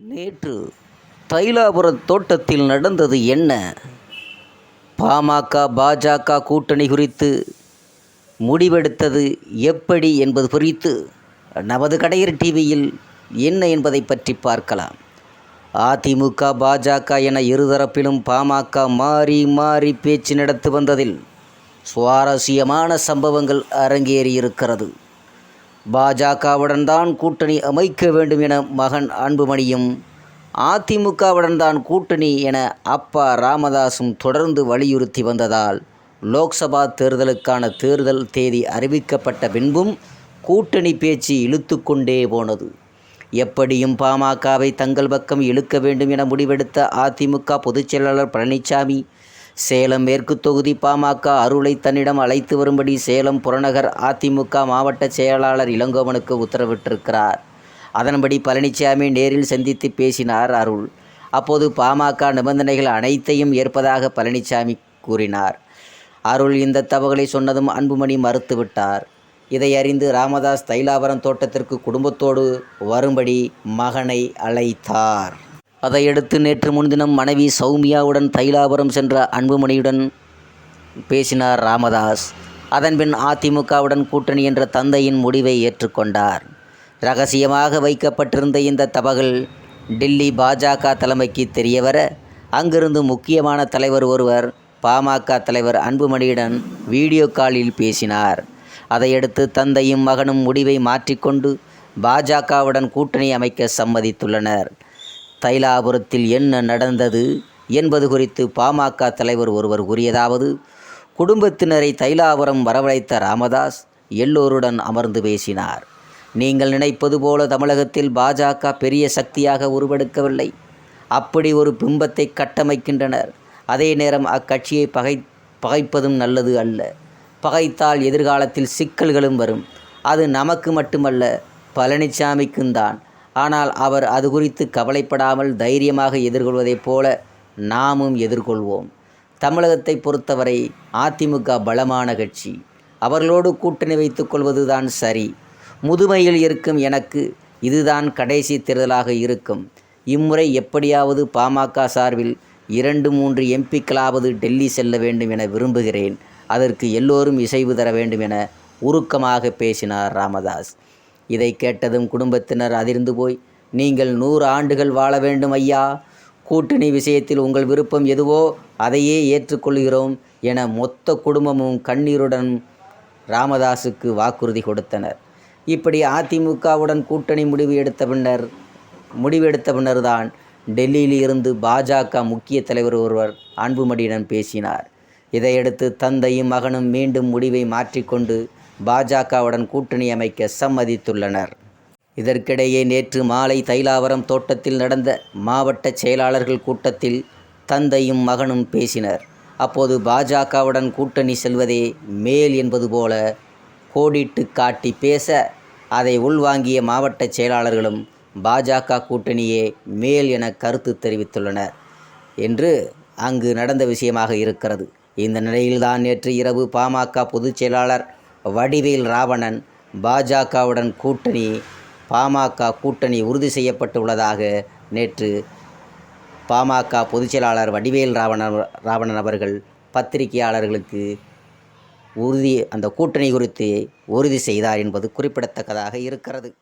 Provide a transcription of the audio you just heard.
நேற்று தைலாபுர தோட்டத்தில் நடந்தது என்ன? பாமக பாஜக கூட்டணி குறித்து முடிவெடுத்தது எப்படி என்பது குறித்து நமது கடையர் டிவியில் என்ன என்பதை பற்றி பார்க்கலாம். அதிமுக பாஜக என இருதரப்பிலும் பாமக மாறி மாறி பேச்சு நடத்தி வந்ததில் சுவாரஸ்யமான சம்பவங்கள் அரங்கேறியிருக்கிறது. பாஜகவுடன் தான் கூட்டணி அமைக்க வேண்டும் என மகன் அன்புமணியும் அதிமுகவுடன் தான் கூட்டணி என அப்பா ராமதாசும் தொடர்ந்து வலியுறுத்தி வந்ததால் லோக்சபா தேர்தலுக்கான தேர்தல் தேதி அறிவிக்கப்பட்ட பின்பும் கூட்டணி பேச்சு இழுத்து கொண்டே போனது. எப்படியும் பாமகவை தங்கள் பக்கம் இழுக்க வேண்டும் என முடிவெடுத்த அதிமுக பொதுச் செயலாளர் பழனிசாமி சேலம் மேற்கு தொகுதி பாமக அருளை தன்னிடம் அழைத்து வரும்படி சேலம் புறநகர் அதிமுக மாவட்ட செயலாளர் இளங்கோவனுக்கு உத்தரவிட்டிருக்கிறார். அதன்படி பழனிசாமி நேரில் சந்தித்து பேசினார் அருள். அப்போது பாமக நிபந்தனைகள் அனைத்தையும் ஏற்பதாக பழனிசாமி கூறினார். அருள் இந்த தவகளை சொன்னதும் அன்புமணி மறுத்துவிட்டார். இதை அறிந்து ராமதாஸ் தைலாவரம் தோட்டத்திற்கு குடும்பத்தோடு வரும்படி மகனை அழைத்தார். அதையடுத்து நேற்று முன்தினம் மனைவி சௌமியாவுடன் தைலாபுரம் சென்ற அன்புமணியுடன் பேசினார் ராமதாஸ். அதன்பின் அதிமுகவுடன் கூட்டணி என்ற தந்தையின் முடிவை ஏற்றுக்கொண்டார். ரகசியமாக வைக்கப்பட்டிருந்த இந்த தபகள் டெல்லி பாஜக தலைமைக்கு தெரியவர அங்கிருந்து முக்கியமான தலைவர் ஒருவர் பாமக தலைவர் அன்புமணியுடன் வீடியோ காலில் பேசினார். அதையடுத்து தந்தையும் மகனும் முடிவை மாற்றிக்கொண்டு பாஜகவுடன் கூட்டணி அமைக்க சம்மதித்துள்ளனர். தைலாபுரத்தில் என்ன நடந்தது என்பது குறித்து பாமக தலைவர் ஒருவர் கூறியதாவது குடும்பத்தினரை தைலாபுரம் வரவழைத்த ராமதாஸ் எல்லோருடன் அமர்ந்து பேசினார். நீங்கள் நினைப்பது போல தமிழகத்தில் பாஜக பெரிய சக்தியாக உருவெடுக்கவில்லை. அப்படி ஒரு பிம்பத்தை கட்டமைக்கின்றனர். அதே நேரம் அக்கட்சியை பகை பகைப்பதும் நல்லது அல்ல. பகைத்தால் எதிர்காலத்தில் சிக்கல்களும் வரும். அது நமக்கு மட்டுமல்ல பழனிசாமிக்கும் தான் ஆனால் அவர் அது குறித்து கவலைப்படாமல் தைரியமாக எதிர்கொள்வதைப் போல நாமும் எதிர்கொள்வோம். தமிழகத்தை பொறுத்தவரை அதிமுக பலமான கட்சி. அவர்களோடு கூட்டணி வைத்துக் கொள்வதுதான் சரி. முதுமையில் இருக்கும் எனக்கு இதுதான் கடைசி தேர்தலாக இருக்கும். இம்முறை எப்படியாவது பாமக சார்பில் இரண்டு மூன்று எம்பிக்களாவது டெல்லி செல்ல வேண்டும் என விரும்புகிறேன். அதற்கு எல்லோரும் இசைவு தர வேண்டும் என உருக்கமாக பேசினார் ராமதாஸ். இதை கேட்டதும் குடும்பத்தினர் அதிர்ந்து போய் நீங்கள் நூறு ஆண்டுகள் வாழ வேண்டும் ஐயா. கூட்டணி விஷயத்தில் உங்கள் விருப்பம் எதுவோ அதையே ஏற்றுக்கொள்கிறோம் என மொத்த குடும்பமும் கண்ணீருடன் ராமதாஸுக்கு வாக்குறுதி கொடுத்தனர். இப்படி அதிமுகவுடன் கூட்டணி முடிவு எடுத்த பின்னர் முடிவெடுத்த பின்னர்தான் டெல்லியில் இருந்து பாஜக முக்கிய தலைவர் ஒருவர் அன்புமணியிடம் பேசினார். இதையடுத்து தந்தையும் மகனும் மீண்டும் முடிவை மாற்றிக்கொண்டு பாஜகவுடன் கூட்டணி அமைக்க சம்மதித்துள்ளனர். இதற்கிடையே நேற்று மாலை தைலாவரம் தோட்டத்தில் நடந்த மாவட்ட செயலாளர்கள் கூட்டத்தில் தந்தையும் மகனும் பேசினர். அப்போது பாஜகவுடன் கூட்டணி செல்வதே மேல் என்பது போல கோடிட்டு காட்டி பேச அதை உள்வாங்கிய மாவட்ட செயலாளர்களும் பாஜக கூட்டணியே மேல் என கருத்து தெரிவித்துள்ளனர் என்று அங்கு நடந்த விஷயமாக இருக்கிறது. இந்த நிலையில்தான் நேற்று இரவு பாமக பொதுச் செயலாளர் வடிவேல் ராவணன் பாஜகவுடன் கூட்டணி பாமக கூட்டணி உறுதி செய்யப்பட்டுள்ளதாக நேற்று பாமக பொதுச்செயலாளர் வடிவேல் ராவணன் ராவணன் அவர்கள் பத்திரிகையாளர்களுக்கு உறுதி அந்த கூட்டணி குறித்து உறுதி செய்தார் என்பது குறிப்பிடத்தக்கதாக இருக்கிறது.